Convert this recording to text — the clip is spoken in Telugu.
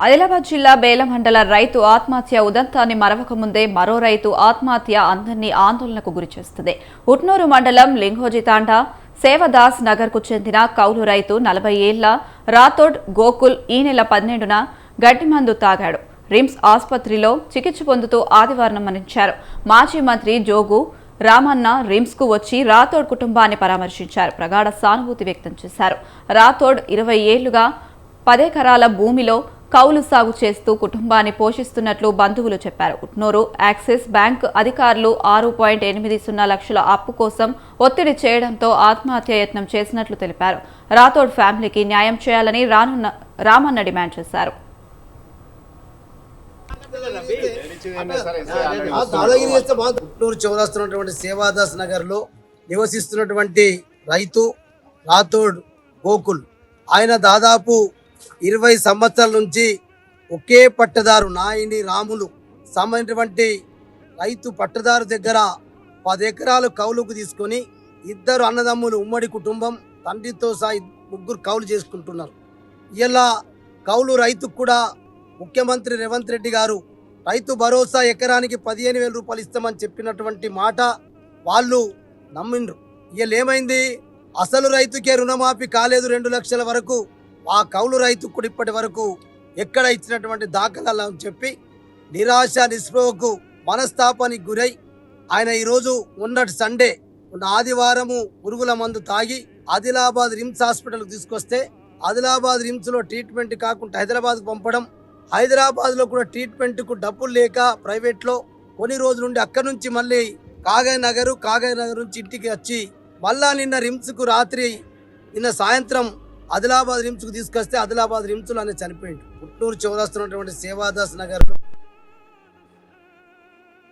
ఆదిలాబాద్ జిల్లా బేలమండల రైతు ఆత్మహత్య ఉదంతాన్ని మరవక ముందే మరో రైతు ఆత్మహత్య అందరినీ ఆందోళనకు గురిచేస్తుంది ఉట్నూరు మండలం లింగోజితాండా సేవదాస్ నగర్కు చెందిన కౌలు రైతు నలభై ఏళ్ళ రాథోడ్ గోకుల్ ఈ నెల పన్నెండున గడ్డిమందు తాగాడు. రిమ్స్ ఆసుపత్రిలో చికిత్స పొందుతూ ఆదివారం మరణించారు. మాజీ మంత్రి జోగు రామన్న రిమ్స్కు వచ్చి రాథోడ్ కుటుంబాన్ని పరామర్శించారు. ప్రగాఢ సానుభూతి వ్యక్తం చేశారు. రాథోడ్ ఇరవై ఏళ్ళుగా పదెకరాల భూమిలో కౌలు సాగు చేస్తూ కుటుంబాన్ని పోషిస్తున్నట్లు బంధువులు చెప్పారు. ఉట్నూరు యాక్సిస్ బ్యాంక్ అధికారులు ఆరు పాయింట్ ఎనిమిది సున్నా లక్షల అప్పు కోసం ఒత్తిడి చేయడంతో ఆత్మహత్య యత్నం చేసినట్లు తెలిపారు. రాథోడ్ ఫ్యామిలీకి న్యాయం చేయాలని రానున్న రామన్న డిమాండ్ చేశారు. దాదాగిరి చేస్తే చౌరాస్తున్నటువంటి సేవాదాస్ నగర్లో నివసిస్తున్నటువంటి రైతు రాథోడ్ గోకుల్. ఆయన దాదాపు ఇరవై సంవత్సరాల నుంచి ఒకే పట్టదారు నాయని రాములు. సంబంధించినటువంటి రైతు పట్టదారు దగ్గర పది ఎకరాలు కౌలుకు తీసుకొని ఇద్దరు అన్నదమ్ములు ఉమ్మడి కుటుంబం తండ్రితో సహా ముగ్గురు కౌలు చేసుకుంటున్నారు. ఇలా కౌలు రైతుకు కూడా ముఖ్యమంత్రి రేవంత్ రెడ్డి గారు రైతు భరోసా ఎకరానికి పదిహేను వేల రూపాయలు ఇస్తామని చెప్పినటువంటి మాట వాళ్ళు నమ్మిండ్రు. ఇవాళ ఏమైంది అసలు రైతుకే రుణమాఫీ కాలేదు రెండు లక్షల వరకు. ఆ కౌలు రైతు కూడా ఇప్పటి వరకు ఎక్కడ ఇచ్చినటువంటి దాఖలాలు అని చెప్పి నిరాశ నిస్పృహకు మనస్తాపానికి గురై ఆయన ఈరోజు ఉన్నటి సండే ఉన్న ఆదివారము పురుగుల మందు తాగి ఆదిలాబాద్ రిమ్స్ హాస్పిటల్కి తీసుకొస్తే ఆదిలాబాద్ రిమ్స్లో ట్రీట్మెంట్ కాకుండా హైదరాబాద్కు పంపడం హైదరాబాద్లో కూడా ట్రీట్మెంట్కు డబ్బులు లేక ప్రైవేట్లో కొన్ని రోజుల నుండి అక్కడి నుంచి మళ్ళీ కాగయ్ నగరు కాగయ్ నగర్ నుంచి ఇంటికి వచ్చి మళ్ళా నిన్న రిమ్స్కు రాత్రి నిన్న సాయంత్రం ఆదిలాబాద్ రిమ్స్కు తీసుకొస్తే ఆదిలాబాద్ రిమ్స్లో అనేది చనిపోయింది పుట్టూరు చౌరాస్తున్నటువంటి సేవాదాస్ నగర్లో